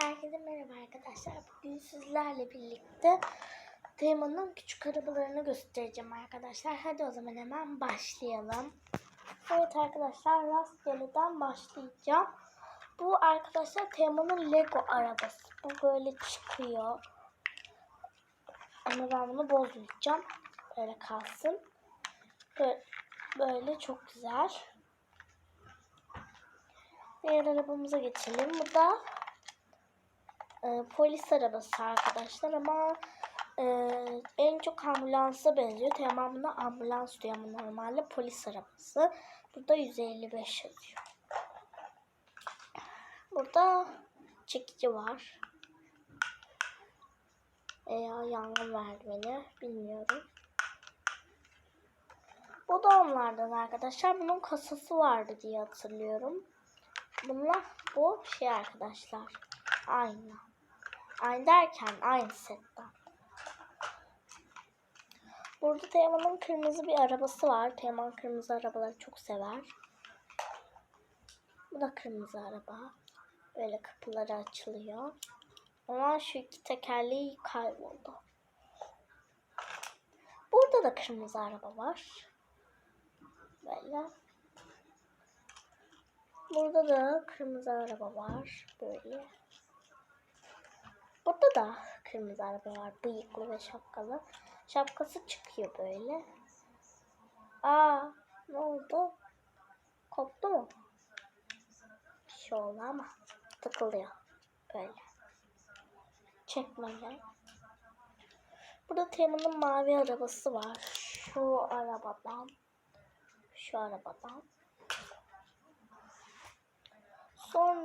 Herkese merhaba arkadaşlar. Bugün sizlerle birlikte Teoman'ın küçük arabalarını göstereceğim arkadaşlar. Hadi o zaman hemen başlayalım. Evet arkadaşlar rastgeleden başlayacağım. Bu arkadaşlar Teoman'ın Lego arabası. Bu böyle çıkıyor. Ama ben bunu bozmayacağım. Böyle kalsın. Böyle, böyle çok güzel. Diğer arabamıza geçelim. Bu da e, polis arabası arkadaşlar ama e, en çok ambulansa benziyor. Tamamında ambulans diyor ama normalde polis arabası. Burada 155 yazıyor. Burada çekici var. Veya yangın merdiveni bilmiyorum. Bu da onlardan arkadaşlar. Bunun kasası vardı diye hatırlıyorum. Bunlar bu şey arkadaşlar. Aynı. Aynı derken aynı setten. Burada Teoman'ın kırmızı bir arabası var. Teoman kırmızı arabaları çok sever. Bu da kırmızı araba. Böyle kapıları açılıyor. Ama şu iki tekerleği kayboldu. Burada da kırmızı araba var. Böyle. Burada da kırmızı araba var. Böyle. Burada da kırmızı araba var. Bıyıklı ve şapkalı. Şapkası çıkıyor böyle. Aa ne oldu? Koptu mu? Bir şey oldu ama takılıyor. Böyle. Çekmece. Burada Teoman'ın mavi arabası var. Şu arabadan. Şu arabadan.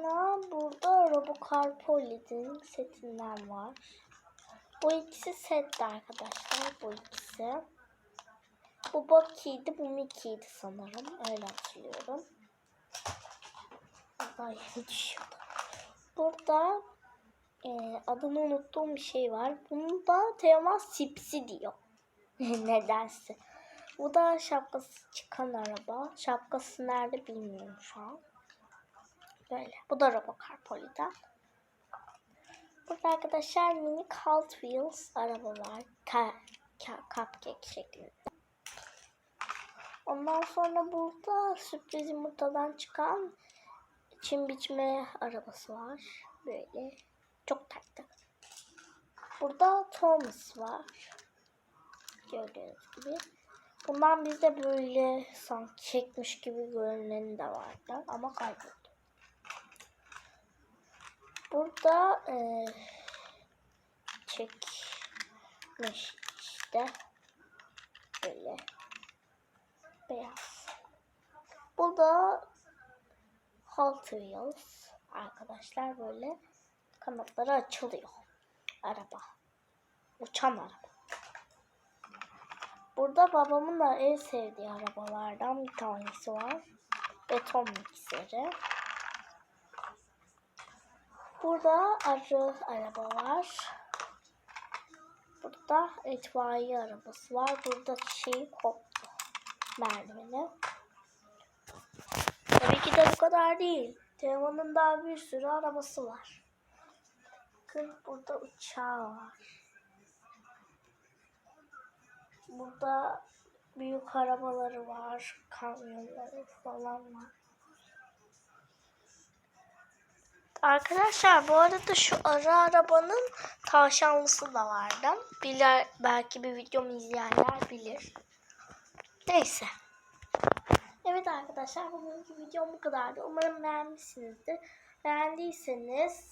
Sonra burada Robocar Polyd'in setinden var. Bu ikisi setti arkadaşlar. Bu ikisi. Bu Bucky'ydi, bu Mickey'ydi sanırım. Öyle hatırlıyorum. Yeni düşüyordu. Burada e, adını unuttuğum bir şey var. Bunu da Teoman Sipsi diyor. Nedense. Bu da şapkası çıkan araba. Şapkası nerede bilmiyorum şu an. Böyle. Bu da Robocar Poly'den. Burada arkadaşlar mini Hot Wheels arabalar. Ka cupcake şeklinde. Ondan sonra burada sürpriz yumurtadan çıkan çim biçme arabası var. Böyle. Çok tatlı. Burada Thomas var. Gördüğünüz gibi. Bundan bizde böyle sanki çekmiş gibi görüneni de vardı ama kayboldu. Burada e, çekmiş işte böyle beyaz. Hot Wheels arkadaşlar böyle kanatları açılıyor. Araba. Uçan araba. Burada babamın da en sevdiği arabalardan bir tanesi var. Beton mikseri. Burada arı araba var. Burada itfaiye arabası var. Burada şey koptu. Merdiveni. Tabii ki de bu kadar değil. Teoman'ın daha bir sürü arabası var. Bakın burada uçağı var. Burada büyük arabaları var. Kamyonları falan var. Arkadaşlar bu arada şu ara arabanın tavşanlısı da vardı. Bilir, belki bir videomu izleyenler bilir. Neyse. Evet arkadaşlar bugünkü videom bu kadardı. Umarım beğenmişsinizdir. Beğendiyseniz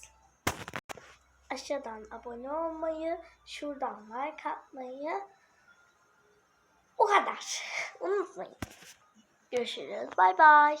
aşağıdan abone olmayı, şuradan like atmayı o kadar. Unutmayın. Görüşürüz. Bay bay.